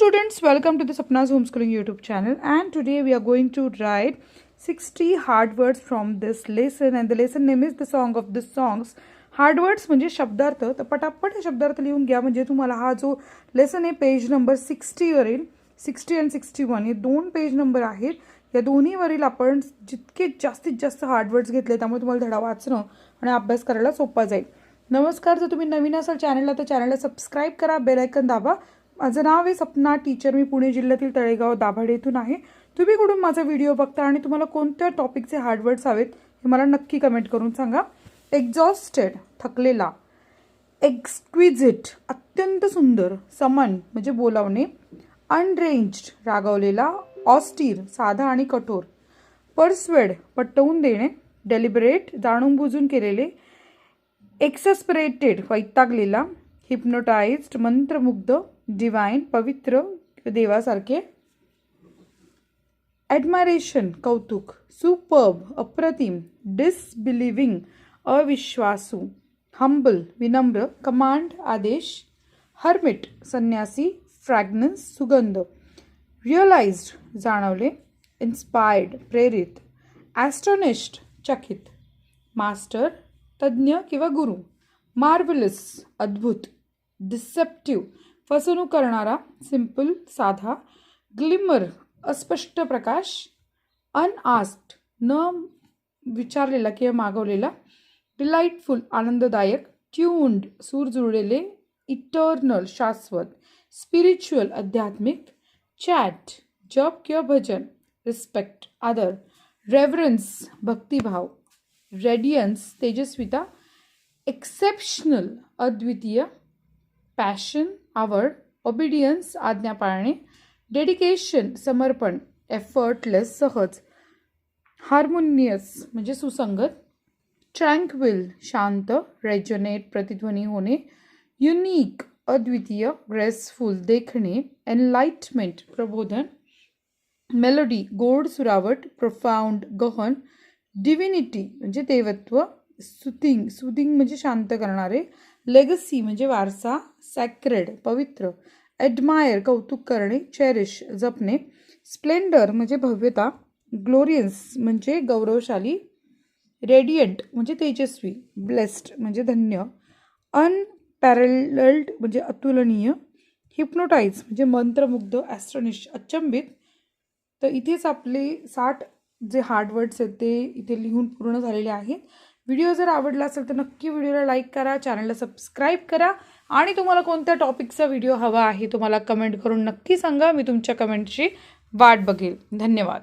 students, welcome to the Sapna's Homeschooling YouTube channel. And today we are going to write 60 hard words from this lesson. And the lesson name is the song of the songs. Hard words म्हणजे शब्दार्थ. तर पटापट हे शब्दार्थ लिहून घ्या. म्हणजे तुम्हाला हा जो लेसन आहे पेज नंबर सिक्स्टीवर येईल सिक्स्टी अँड सिक्स्टी वन हे दोन पेज नंबर आहेत. या दोन्हीवरील आपण जितके जास्तीत जास्त हार्ड वर्ड्स घेतले त्यामुळे तुम्हाला धडा वाचणं आणि अभ्यास करायला सोपा जाईल. नमस्कार जर तुम्ही नवीन असाल चॅनलला तर चॅनलला सबस्क्राईब करा बेलायकन दाबा. माझं नाव आहे सपना. टीचर मी पुणे जिल्ह्यातील तळेगाव दाभाडे येथून आहे. तुम्ही कुठून माझा व्हिडिओ बघता आणि तुम्हाला कोणत्या टॉपिकचे हार्डवर्ड्स हवेत हे मला नक्की कमेंट करून सांगा. एक्झॉस्टेड थकलेला. एक्सक्विझिट अत्यंत सुंदर समन म्हणजे बोलावणे. अनरेंज्ड रागवलेला. ऑस्टीर साधा आणि कठोर. पर्सवेड पटवून देणे. डेलिबरेट जाणून बुजून केलेले. एक्सस्परेटेड वैतागलेला. हिप्नोटाइज्ड मंत्रमुग्ध. डिवाईन पवित्र देवासारखे. ॲडमायरेशन कौतुक सुपर्ब अप्रतिम डिसबिलिव्हिंग अविश्वासू हंबल विनम्र कमांड आदेश हर्मिट संन्यासी फ्रॅग्नन्स सुगंध. रिअलाइज्ड जाणवले इन्स्पायर्ड प्रेरित ॲस्ट्रोनिस्ट चकित. मास्टर तज्ज्ञ किंवा गुरु. मार्वलस अद्भुत डिसेप्टिव्ह फसवणूक करणारा सिंपल साधा ग्लिमर अस्पष्ट प्रकाश अनआस्ट न विचारलेला किंवा मागवलेला डिलाइटफुल आनंददायक ट्यून्ड सूर जुळलेले इटर्नल शाश्वत स्पिरिच्युअल आध्यात्मिक चॅट जप किंवा भजन रिस्पेक्ट आदर रेव्हरन्स भक्तिभाव रेडियन्स तेजस्विता एक्सेप्शनल अद्वितीय पॅशन आवड ओबिडियन्स आज्ञा पाळणे डेडिकेशन समर्पण एफर्टलेस सहज हार्मोनियस म्हणजे सुसंगत ट्रँक्विल शांत रेजोनेट प्रतिध्वनी होणे युनिक अद्वितीय ग्रेसफुल देखणे एनलाइटमेंट प्रबोधन मेलोडी गोड सुरावट प्रोफाऊंड गहन डिव्हिनिटी म्हणजे देवत्व सुथिंग सुदिंग म्हणजे शांत करणारे लेगसी म्हणजे वारसा सॅक्रेड पवित्र. ॲडमायर कौतुक करणे चेरिश जपणे. स्प्लेंडर म्हणजे भव्यता. ग्लोरियन्स म्हणजे गौरवशाली. रेडियंट म्हणजे तेजस्वी. ब्लेस्ड म्हणजे धन्य. अनपॅरल्ड म्हणजे अतुलनीय. हिप्नोटाईज म्हणजे मंत्रमुग्ध ॲस्ट्रॉनिश अचंबित. तर इथेच आपले साठ जे हार्ड वर्ड्स आहेत ते इथे लिहून पूर्ण झालेले आहेत. व्हिडिओ जर आवडला असेल तर नक्की व्हिडिओला लाईक करा चॅनलला सबस्क्राईब करा. आणि तुम्हाला कोणत्या टॉपिकचा व्हिडिओ हवा आहे तुम्हाला कमेंट करून नक्की सांगा. मी तुमच्या कमेंटची वाट बघेल. धन्यवाद.